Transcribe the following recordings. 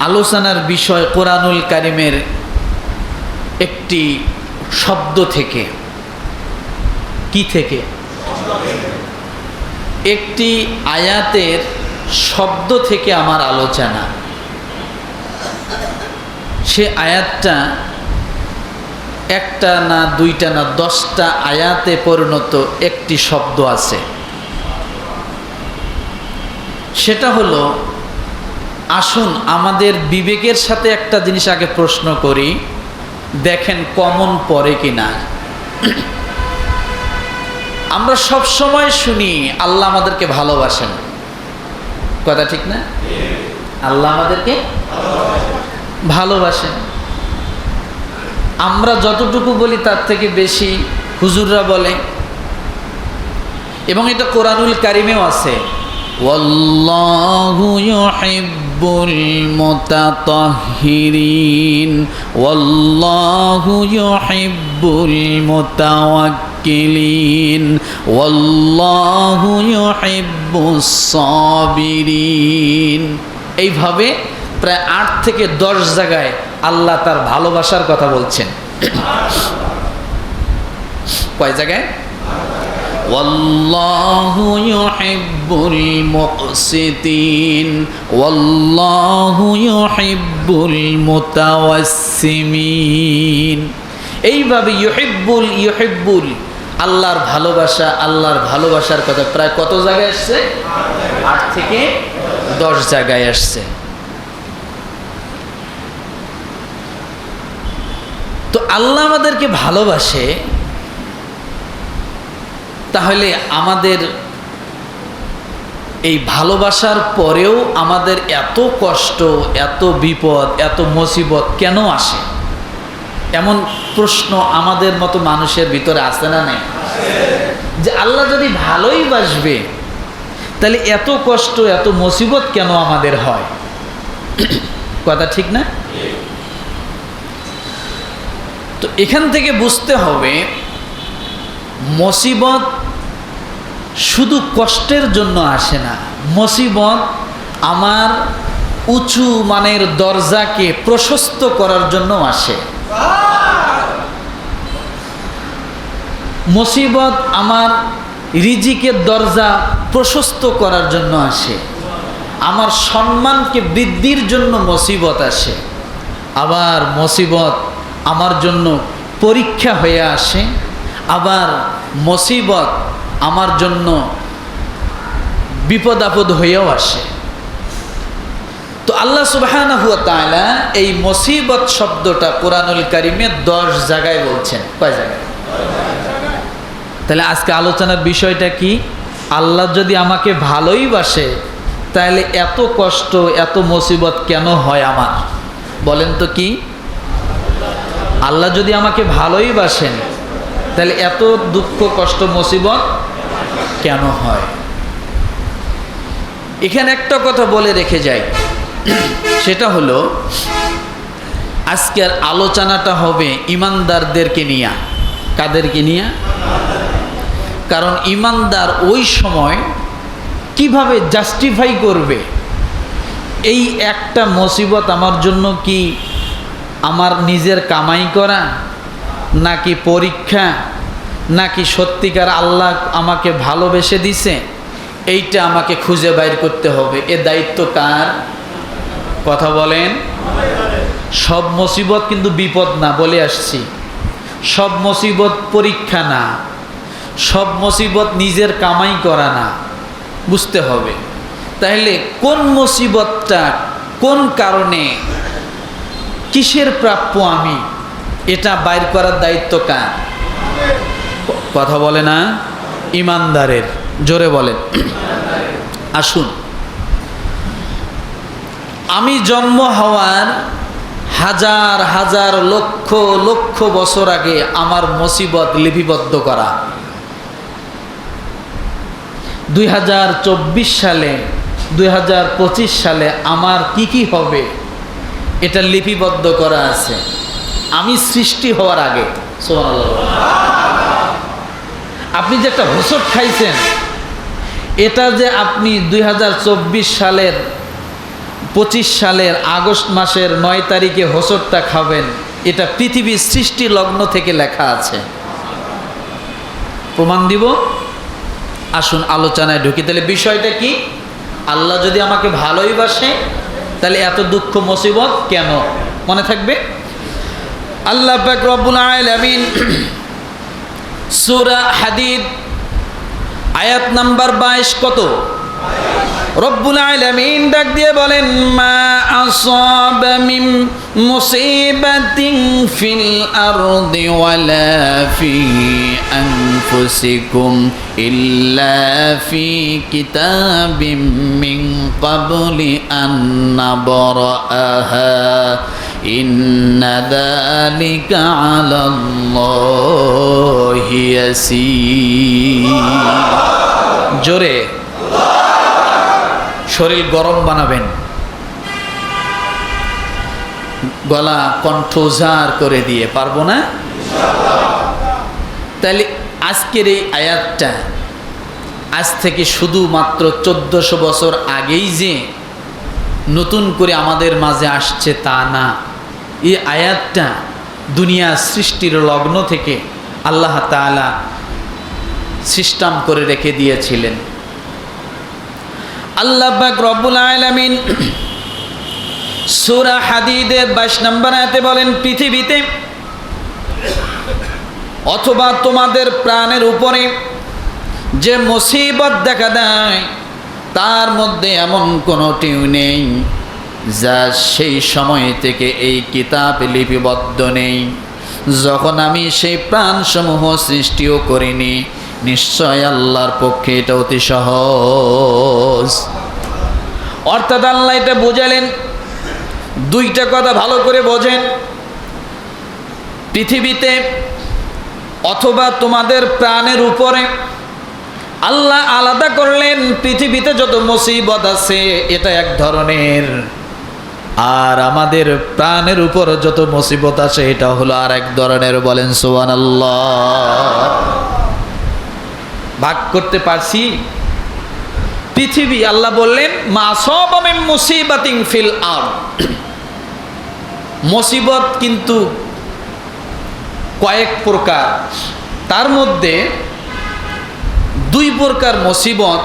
আলোচনার বিষয় কোরআনুল কারিমের একটি শব্দ থেকে। কি থেকে? একটি আয়াতের শব্দ থেকে আমার আলোচনা। সে আয়াতটা একটা না দুইটা না দশটা আয়াতে পরিণত একটি শব্দ আছে। সেটা হলো আসুন আমাদের বিবেকের সাথে একটা জিনিস আগে প্রশ্ন করি, দেখেন কমন পড়ে কি না আমরা সব সময় শুনি, আল্লাহ আমাদেরকে ভালোবাসেন। কথা ঠিক না? আল্লাহ আমাদেরকে ভালোবাসেন। আমরা যতটুকু বলি তার থেকে বেশি হুজুররা বলে। এবং এটা কোরআনুল কারিমেও আছে। والله يحب المتطهرين والله يحب المتوكلين والله يحب الصابرين এইভাবে প্রায় আট থেকে দশ জায়গায় আল্লাহ তার ভালোবাসার কথা বলছেন কয় জায়গায় والله يحب المقسطين والله يحب المتوسمين এইভাবে ইউহিব্বুল ইউহিব্বুল আল্লাহর ভালোবাসা আল্লাহর ভালোবাসার কথা প্রায় কত জায়গায় আসছে আট থেকে দশ জায়গায় আসছে তো আল্লাহ আমাদেরকে ভালোবাসে তাহলে আমাদের এই ভালোবাসার পরেও আমাদের এত কষ্ট, এত বিপদ, এত মুসিবত কেন আসে? এমন প্রশ্ন আমাদের মতো মানুষের ভিতরে আসে না নেই? যে আল্লাহ যদি ভালোই বাসবে, তাহলে এত কষ্ট, এত মুসিবত কেন আমাদের হয়? কথা ঠিক না? তো এখান থেকে বুঝতে হবে, মুসিবত শুধু কষ্টের জন্য আসে না। মুসিবত আমার উঁচু মানের দরজাকে প্রশস্ত করার জন্য আসে। মুসিবত আমার রিজিকের দরজা প্রশস্ত করার জন্য আসে। আমার সম্মানকে বৃদ্ধির জন্য মুসিবত আসে। আবার মুসিবত আমার জন্য পরীক্ষা হয়ে আসে। আবার মুসিবত আমার জন্য বিপদ আপদ হয়েও আসে। তো আল্লাহ তাআলা এই মুসিবত শব্দটা কোরআনুল কারিমে দশ জায়গায় বলছেন। কয় জায়গায়? তাহলে আজকে আলোচনার বিষয়টা কি? আল্লাহ যদি আমাকে ভালোই বাসে, তাহলে এত কষ্ট, এত মুসিবত কেন হয় আমার? বলেন তো কি? আল্লাহ যদি আমাকে ভালোই বাসেন, তাহলে এত দুঃখ, কষ্ট, মুসিবত কেন হয়? এখানে একটা কথা বলে রেখে যাই। সেটা হলো, আজকের আলোচনাটা হবে ইমানদারদেরকে নিয়ে। কাদেরকে নিয়ে? কারণ ইমানদার ওই সময় কীভাবে জাস্টিফাই করবে? এই একটা মুসিবত আমার জন্য কি আমার নিজের কামাই করা নাকি পরীক্ষা? নাকি সত্যিকার আল্লাহ আমাকে ভালোবেসে দিছে? এইটা আমাকে খুঁজে বাইর করতে হবে। এ দায়িত্ব কার? কথা বলেন। সব মুসিবত কিন্তু বিপদ না, বলে আসছি। সব মুসিবত পরীক্ষা না। সব মুসিবত নিজের কামাই করা না। বুঝতে হবে। তাহলে কোন মুসিবতটা কোন কারণে কিসের প্রাপ্য আমি? এটা বাইর করার দায়িত্ব কার? কথা বলে না, ইমানদারের, জোরে বলেন আসুন। আমি জন্ম হওয়ার হাজার হাজার, লক্ষ লক্ষ বছর আগে আমার মুসিবত লিপিবদ্ধ করা। দুই হাজার চব্বিশ সালে, দুই হাজার পঁচিশ সালে আমার কি কি হবে এটা লিপিবদ্ধ করা আছে। আমি সৃষ্টি হওয়ার আগে, সুবহানাল্লাহ। আপনি যে একটা হোসট খাইছেন, এটা যে আপনি দুই হাজার চব্বিশ সালের, পঁচিশ সালের আগস্ট মাসের নয় তারিখে হোসরটা খাবেন, এটা পৃথিবীর সৃষ্টি লগ্ন থেকে লেখা আছে। প্রমাণ দিব? আসুন আলোচনায় ঢুকি। তাহলে বিষয়টা কি? আল্লাহ যদি আমাকে ভালোই বাসে, তাহলে এত দুঃখ, মুসিবত কেন? মনে থাকবে? আল্লাহ পাক রব্বুল আলামিন সূরা হাদিদ, আয়াত নাম্বার 22 কত? রব্বুল আলামিন ডাক দিয়ে বলেন, মা আসাবা মিন মুসিবাতিন ফিল আরদি ওয়ালা ফি আনফুসিকুম ইল্লা ফি কিতাবিম মিন ক্বাবলি আন নাবরাহা ইন্না যালিকা আলাল্লাহি ইয়াসীর জোরে শরীর গরম বানাবেন। গলা কণ্ঠ উজাড় করে দিয়ে, পারব না? তাহলে আজকের এই আয়াতটা আজ থেকে শুধুমাত্র চোদ্দশো বছর আগেই যে নতুন করে আমাদের মাঝে আসছে তা না। এই আয়াতটা দুনিয়া সৃষ্টির লগ্ন থেকে আল্লাহ তাআলা সিস্টেম করে রেখে দিয়েছিলেন। আল্লাহ পাক রব্বুল আলামিন সূরা হাদিদের 22 নম্বর আয়াতে বলেন, পৃথিবীতে অথবা তোমাদের প্রাণের উপরে যে মুসিবত দেখা দেয়, তার মধ্যে এমন কোনোটিও নেই। যা সেই সময় থেকে এই কিতাব লিপিবদ্ধ নেই। যখন আমি সেই প্রাণসমূহ সৃষ্টিও করিনি, নিশ্চয় আল্লাহর পক্ষে এটা অতি সহজ। অর্থাৎ আল্লাহ এটা বোঝালেন, দুইটা কথা ভালো করে বোঝেন। পৃথিবীতে অথবা তোমাদের প্রাণের উপরে আল্লাহ আলাদা করলেন, পৃথিবীতে যত মুসিবত আছে, এটা এক ধরনের। আর আমাদের প্রাণের উপর যত মুসিবত আছে এটা হলো আর এক ধরনের বলেন সোয়ান ভাগ করতে পারছি? পৃথিবী আল্লাহ বললেন, মা সব আমি মুসিবাতিং ফিল আর মুসিবত কিন্তু কয়েক প্রকার। তার মধ্যে দুই প্রকার মুসিবত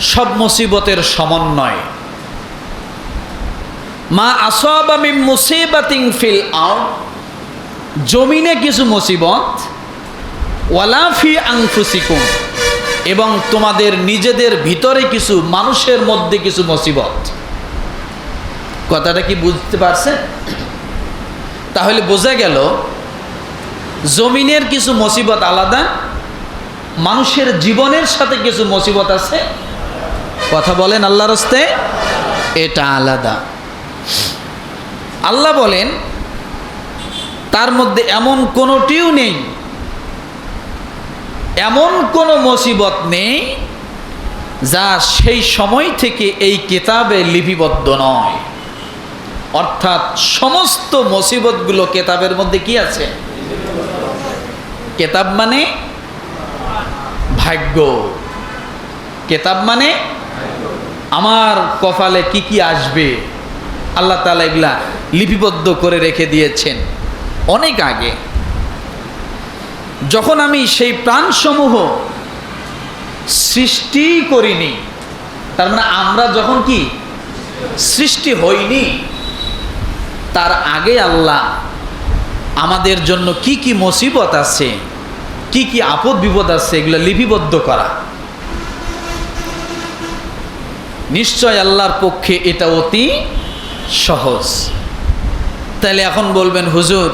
সব মুসিবতের সমন্বয়। মা আসব আমি মুসিবাতিং ফিল আউ জমিনে কিছু মুসিবত ওয়ালাফি আংফুসিকুম এবং তোমাদের নিজেদের ভিতরে কিছু মানুষের মধ্যে কিছু মুসিবত। কথাটা কি বুঝতে পারছে তাহলে বোঝা গেল, জমিনের কিছু মুসিবত আলাদা, মানুষের জীবনের সাথে কিছু মুসিবত আছে? কথা বলেন আল্লাহর হস্তে, এটা আলাদা। আল্লাহ বলেন, তার মধ্যে এমন কোনোটিও নেই, এমন কোনো মুসিবত নেই, যা সেই সময় থেকে এই কেতাবে লিপিবদ্ধ নয়। অর্থাৎ সমস্ত মুসিবতগুলো কেতাবের মধ্যে কি আছে? কেতাব মানে ভাগ্য। কেতাব মানে আমার কপালে কি কি আসবে? আল্লাহ তালা এগুলা লিপিবদ্ধ করে রেখে দিয়েছেন। অনেক আগে। যখন আমি সেই প্রাণসমূহ সৃষ্টি করিনি, তার মানে আমরা যখন কি সৃষ্টি হইনি, তার আগে আল্লাহ আমাদের জন্য কি কি মুসিবত আছে, কি কি আপদ বিপদ আছে, এগুলো লিপিবদ্ধ করা। নিশ্চয় আল্লাহর পক্ষে এটা অতি সহজ। তাহলে এখন বলবেন, হুজুর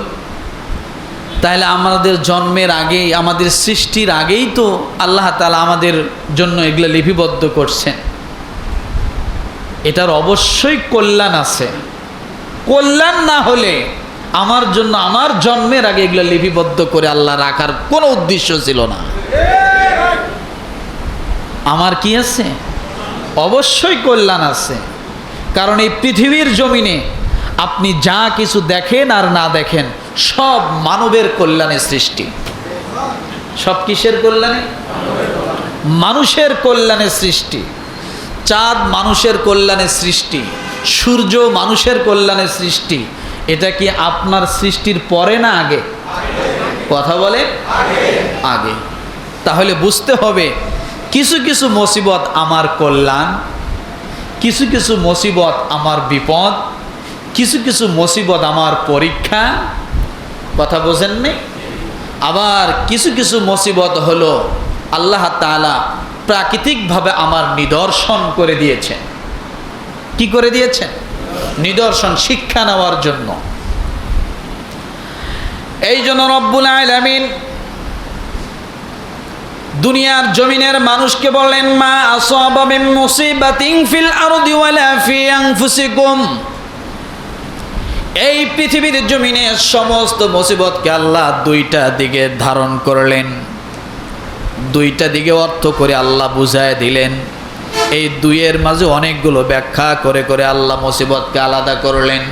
তাহলে আমাদের জন্মের আগেই, আমাদের সৃষ্টির আগেই তো আল্লাহ তালা আমাদের জন্য এগুলো লিপিবদ্ধ করছেন। এটার অবশ্যই কল্যাণ আছে। কল্যাণ না হলে আমার জন্য, আমার জন্মের আগে এগুলো লিপিবদ্ধ করে আল্লাহ রাখার কোনো উদ্দেশ্য ছিল না। আমার কি আছে? অবশ্যই কল্যাণ আছে। কারণ এই পৃথিবীর জমিনে আপনি যা কিছু দেখেন আর না দেখেন, সব মানবের কল্যাণে সৃষ্টি। সব কিসের কল্যাণে? মানুষের কল্যাণে সৃষ্টি। চাঁদ মানুষের কল্যাণে সৃষ্টি, সূর্য মানুষের কল্যাণের সৃষ্টি। এটা কি আপনার সৃষ্টির পরে না আগে? কথা বলে? আগে। তাহলে বুঝতে হবে, কিছু কিছু মুসিবত আমার কল্যাণ কিছু কিছু মুসিবত আমার বিপদ, কিছু কিছু মুসিবত আমার পরীক্ষা। কথা বোঝেননি আবার কিছু কিছু মুসিবত হলো আল্লাহ তাআলা প্রাকৃতিকভাবে আমার নিদর্শন করে দিয়েছেন। কি করে দিয়েছেন? নিদর্শন, শিক্ষা নেওয়ার জন্য। এই জন্য রব্বুল আলামিন দুনিয়ার জমিনের মানুষকে বললেন, মা আসাবা মুসিবাতিন ফিল আরদি ওয়ালা ফি আনফুসিকুম। এই পৃথিবীর জমিনে সমস্ত মুসিবতকে আল্লাহ দুইটা দিকে ধারণ করলেন। দুইটা দিকে অর্থ করে আল্লাহ বুঝায় দিলেন। এই দুইয়ের মাঝে অনেকগুলো ব্যাখ্যা করে করে আল্লাহ মুসিবতকে আলাদা করলেন।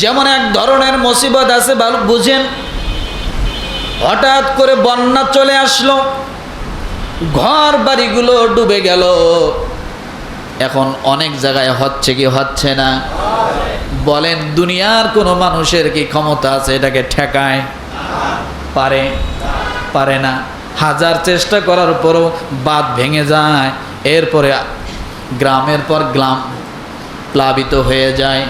যেমন এক ধরনের মুসিবত আছে ভালো বুঝেন হঠাৎ করে বন্যা চলে আসলো। ঘর বাড়িগুলো ডুবে গেল। এখন অনেক জায়গায় হচ্ছে কি হচ্ছে না? বলেন, দুনিয়ার কোনো মানুষের কি ক্ষমতা আছে এটাকে ঠেকায়? পারে পারে না। হাজার চেষ্টা করার পরও বাদ ভেঙে যায়। এরপরে গ্রামের পর গ্রাম প্লাবিত হয়ে যায়।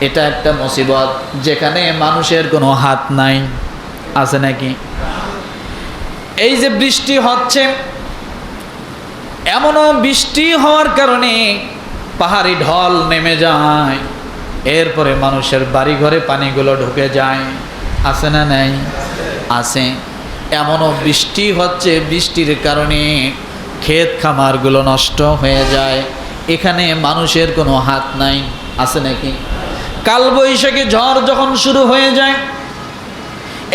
এটা একটা মুসিবত, যেখানে মানুষের কোনো হাত নাই। আছে নাকি? এই যে বৃষ্টি হচ্ছে, এমনও বৃষ্টি হওয়ার কারণে পাহাড়ি ঢল নেমে যায়, এরপরে মানুষের বাড়ি ঘরে পানিগুলো ঢুকে যায়। আছে না নাই? আছে। এমনও বৃষ্টি হচ্ছে, বৃষ্টির কারণে ক্ষেত খামারগুলো নষ্ট হয়ে যায়, এখানে মানুষের কোনো হাত নাই, আছে নাকি? কালবৈশাখী ঝড় যখন শুরু হয়ে যায়,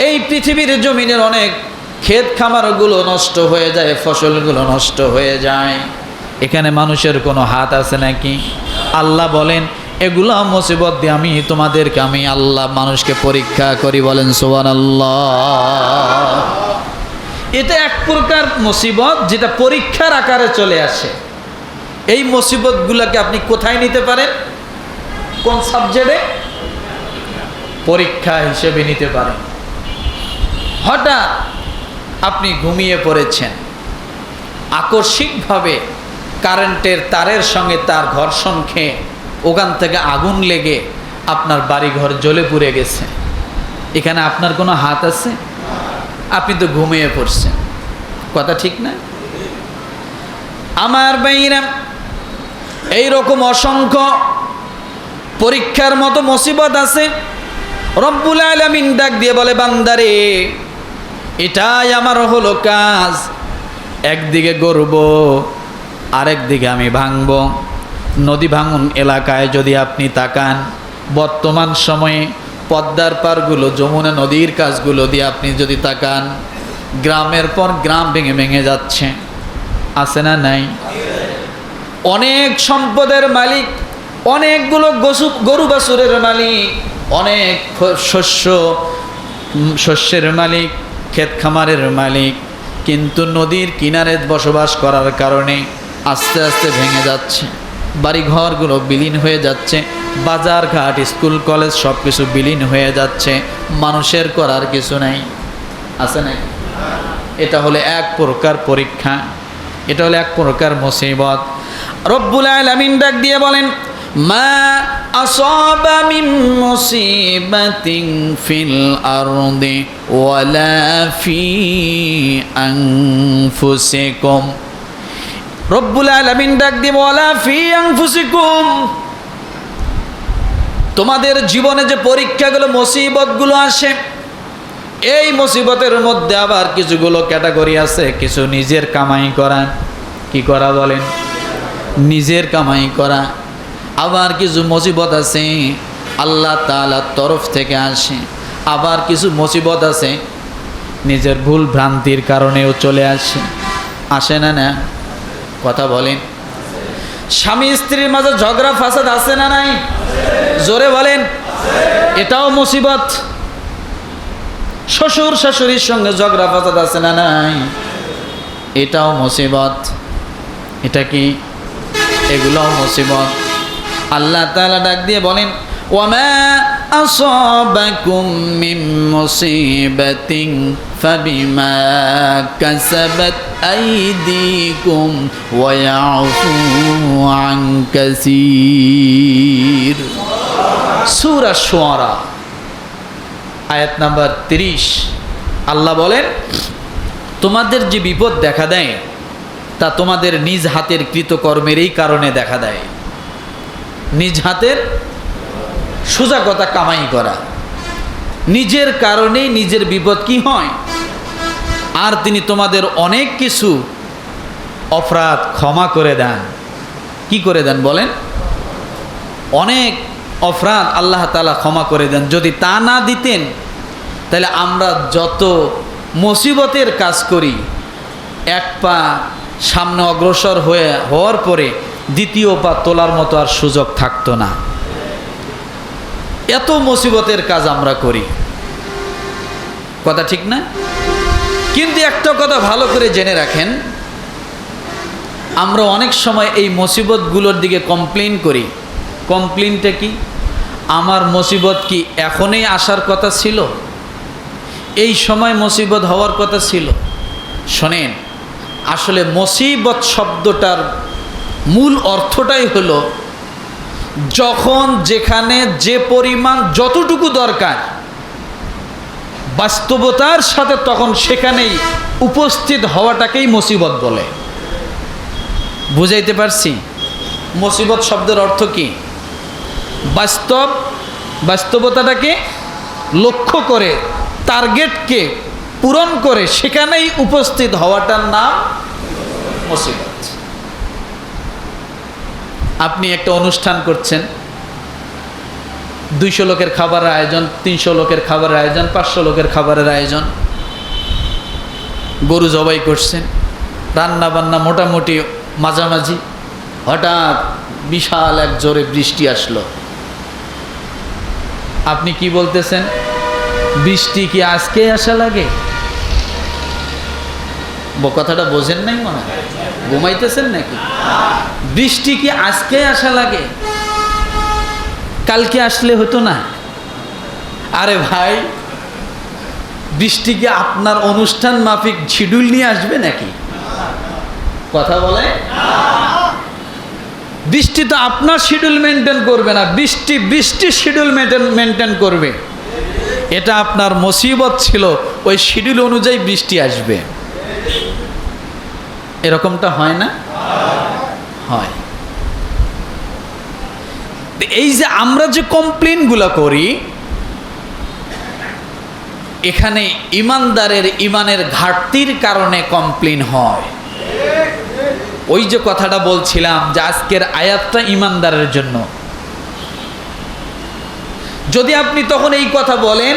এই পৃথিবীর জমিনের অনেক ক্ষেত খামারগুলো নষ্ট হয়ে যায়, ফসলগুলো নষ্ট হয়ে যায়। এখানে মানুষের কোনো হাত আছে নাকি? আল্লাহ বলেন, এগুলো মুসিবত দিয়ে আমি তোমাদেরকে, আমি আল্লাহ মানুষকে পরীক্ষা করি। বলেন সোবান আল্লাহ এটা এক প্রকার মুসিবত যেটা পরীক্ষার আকারে চলে আসে। এই মুসিবতগুলোকে আপনি কোথায় নিতে পারেন? কোন সাবজেক্টে? পরীক্ষা হিসেবে নিতে পারেন। হঠাৎ আপনি ঘুমিয়ে পড়েছেন। আকস্মিকভাবে কারেন্টের তারের সঙ্গে তার ঘর্ষণ খেয়ে ওখান থেকে আগুন লেগে আপনার বাড়িঘর জ্বলে পুড়ে গেছে। এখানে আপনার কোনো হাত আছে? আপনি তো ঘুমিয়ে পড়ছেন। কথা ঠিক না? আমার বাইরা এইরকম অসংখ্য পরীক্ষার মতো মুসিবত আছে। রব্বুল আলামিন ডাক দিয়ে বলে, বান্দারে এটাই আমার হলো কাজ। একদিকে গর্ব আরেকদিকে আমি ভাঙব। নদী ভাঙন এলাকায় যদি আপনি তাকান। বর্তমান সময়ে পদ্মার পারগুলো যমুনা নদীর কাজগুলো দিয়ে আপনি যদি তাকান, গ্রামের পর গ্রাম ভেঙে ভেঙে যাচ্ছে। আছে না নাই? অনেক সম্পদের মালিক, অনেকগুলো গসু, গরু বাছুরের মালিক, অনেক শস্য শস্যের মালিক ক্ষেত খামারের মালিক, কিন্তু নদীর কিনারে বসবাস করার কারণে আস্তে আস্তে ভেঙে যাচ্ছে। বাড়িঘরগুলো বিলীন হয়ে যাচ্ছে বাজার ঘাট স্কুল, কলেজ সব কিছু বিলীন হয়ে যাচ্ছে, মানুষের করার কিছু নাই। আছে নাই? এটা হলো এক প্রকার পরীক্ষা, এটা হলো এক প্রকার মুসিবত। রব্বুল আলামিন ডাক দিয়ে বলেন ডাক আনফুসিকুম। তোমাদের জীবনে যে পরীক্ষাগুলো, মুসিবতগুলো আসে, এই মুসিবতের মধ্যে আবার কিছুগুলো ক্যাটাগরি আছে, কিছু নিজের কামাই করা। কি করা বলেন? নিজের কামাই করা। আবার কিছু মুসিবত আছে, আল্লাহ তালার তরফ থেকে আসে। আবার কিছু মুসিবত আছে, নিজের ভুল ভ্রান্তির কারণেও চলে আসে। আসে না না? কথা বলেন। স্বামী স্ত্রীর মাঝে ঝগড়া, ফাসাদ আছে না নাই? জোরে বলেন। এটাও মুসিবত। শ্বশুর শাশুড়ির সঙ্গে ঝগড়া, ফাসাদ আছে না নাই? এটাও মুসিবত। এটা কি? এগুলোও মুসিবত। আল্লাহ তাআলা ডাক দিয়ে বলেন আয়াত নাম্বার 30 আল্লাহ বলেন, তোমাদের যে বিপদ দেখা দেয়, তা তোমাদের নিজ হাতের কৃতকর্মেরই কারণে দেখা দেয়। নিজ হাতের সোজা কথা কামাই করা। নিজের কারণেই নিজের বিপদ কি হয়? আর তিনি তোমাদের অনেক কিছু অপরাধ ক্ষমা করে দেন। কি করে দেন বলেন? অনেক অপরাধ আল্লাহ তালা ক্ষমা করে দেন। যদি তা না দিতেন, তাহলে আমরা যত মুসিবতের কাজ করি, এক পা সামনে অগ্রসর হয়ে হওয়ার পরে দ্বিতীয় পা তোলার মতো আর সুযোগ থাকতো না। এত মুসিবতের কাজ আমরা করি। কথা ঠিক না? কিন্তু একটা কথা ভালো করে জেনে রাখেন, আমরা অনেক সময় এই মুসিবতগুলোর দিকে কমপ্লেন করি। কমপ্লেনটা কি? আমার মুসিবত কি এখনই আসার কথা ছিল? এই সময় মুসিবত হওয়ার কথা ছিল। শোনেন, আসলে মুসিবত শব্দটার মূল অর্থটাই হলো যখন যেখানে যে পরিমাণ যতটুকু দরকার, বাস্তবতার সাথে তখন সেখানেই উপস্থিত হওয়াটাকেই মুসিবত বলে। বুঝাইতে পারছি? মুসিবত শব্দের অর্থ কি? বাস্তব, বাস্তবতাটাকে লক্ষ্য করে, টার্গেটকে পূরণ করে সেখানেই উপস্থিত হওয়াটার নাম মুসিবত। আপনি একটা অনুষ্ঠান করছেন, দুইশো লোকের খাবারের আয়োজন, তিনশো লোকের খাবারের আয়োজন, পাঁচশো লোকের খাবারের আয়োজন, গরু জবাই করছেন, রান্না বান্না মোটামুটি মাঝামাঝি, হঠাৎ বিশাল এক জোরে বৃষ্টি আসলো। আপনি কি বলতেছেন, বৃষ্টি কি আজকে আসা লাগে? কথাটা বোঝেন নাই মনে হয়? ঘুমাইতেছেন নাকি? বৃষ্টি কি আজকে আসা লাগে? কালকে আসলে হতো না? আরে ভাই, বৃষ্টি কি আপনার অনুষ্ঠান মাফিক শিডিউল নিয়ে আসবে নাকি? কথা বলে? বৃষ্টি তো আপনার শিডিউল মেনটেন করবে না। বৃষ্টি বৃষ্টি শিডিউল মেনটেন মেনটেন করবে। এটা আপনার মুসিবত ছিল। ওই শিডিউল অনুযায়ী বৃষ্টি আসবে। এরকমটা হয় না? হয়। এই যে আমরা যে কমপ্লেনগুলো করি, এখানে ইমানদারের ইমানের ঘাটতির কারণে কমপ্লেন হয়। ওই যে কথাটা বলছিলাম যে আজকের আয়াতটা ইমানদারের জন্য। যদি আপনি তখন এই কথা বলেন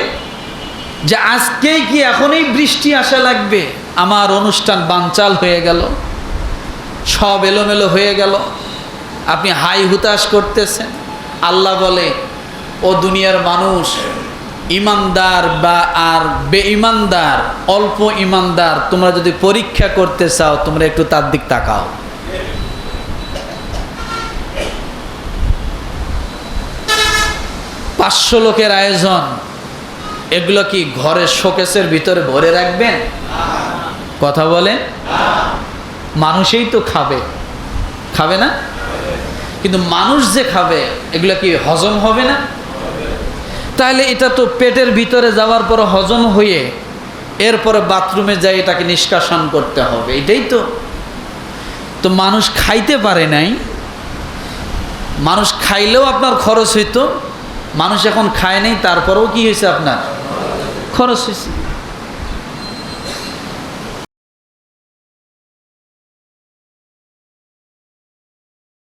যে আজকেই কি এখনই বৃষ্টি আসা লাগবে? আমার অনুষ্ঠান বানচাল হয়ে গেল। সব এলোমেলো হয়ে গেল। আপনি হাই হুতাশ করতেছেন। আল্লাহ বলে, ও দুনিয়ার মানুষ, ইমানদার বা আর বেঈমানদার, অল্প ইমানদার, তোমরা যদি পরীক্ষা করতে চাও, তোমরা একটু তার দিক তাকাও। পাঁচশো লোকের আয়োজন, এগুলো কি ঘরের শোকেসের ভিতরে ভরে রাখবেন? কথা বলে? মানুষেই তো খাবে। খাবে না? কিন্তু মানুষ যে খাবে, এগুলো কি হজম হবে না? তাহলে এটা তো পেটের ভিতরে যাওয়ার পর হজম হয়ে এরপরে বাথরুমে যাই এটাকে নিষ্কাশন করতে হবে। এটাই তো। তো মানুষ খাইতে পারে নাই। মানুষ খাইলেও আপনার খরচ হইতো। মানুষ এখন খায় নাই, তারপরেও কি হয়েছে আপনার? খরচ হয়েছে।